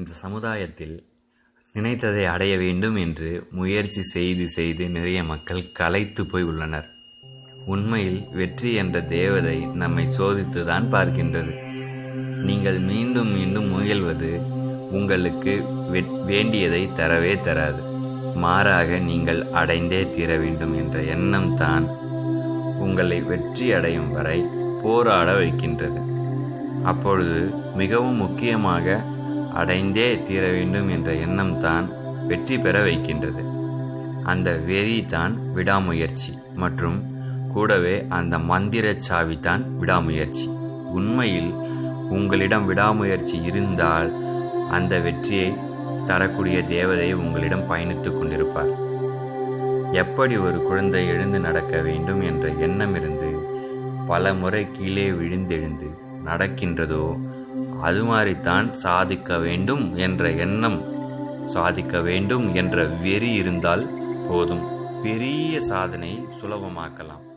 இந்த சமுதாயத்தில் நினைத்ததை அடைய வேண்டும் என்று முயற்சி செய்து செய்து நிறைய மக்கள் களைத்து போய் உள்ளனர். உண்மையில் வெற்றி என்ற தேவதை நம்மை சோதித்துதான் பார்க்கின்றது. நீங்கள் மீண்டும் மீண்டும் முயல்வது உங்களுக்கு வேண்டியதை தரவே தராது. மாறாக நீங்கள் அடைந்தே தீர வேண்டும் என்ற எண்ணம் தான் உங்களை வெற்றி அடையும் வரை போராட வைக்கின்றது. அப்பொழுது மிகவும் முக்கியமாக அடைந்தே தீர வேண்டும் என்ற எண்ணம் தான் வெற்றி பெற வைக்கின்றது. அந்த வெறி தான் விடாமுயற்சி மற்றும் கூடவே அந்த மந்திர சாவி தான் விடாமுயற்சி. உண்மையில் உங்களிடம் விடாமுயற்சி இருந்தால் அந்த வெற்றியை தரக்கூடிய தேவதை உங்களிடம் பயணித்து கொண்டிருப்பார். எப்படி ஒரு குழந்தை எழுந்து நடக்க வேண்டும் என்ற எண்ணம் இருந்து பல முறை கீழே விழுந்தெழுந்து நடக்கின்றதோ அது மாதிரித்தான் சாதிக்க வேண்டும் என்ற எண்ணம் சாதிக்க வேண்டும் என்ற வெறி இருந்தால் போதும். பெரிய சாதனை சுலபமாக்கலாம்.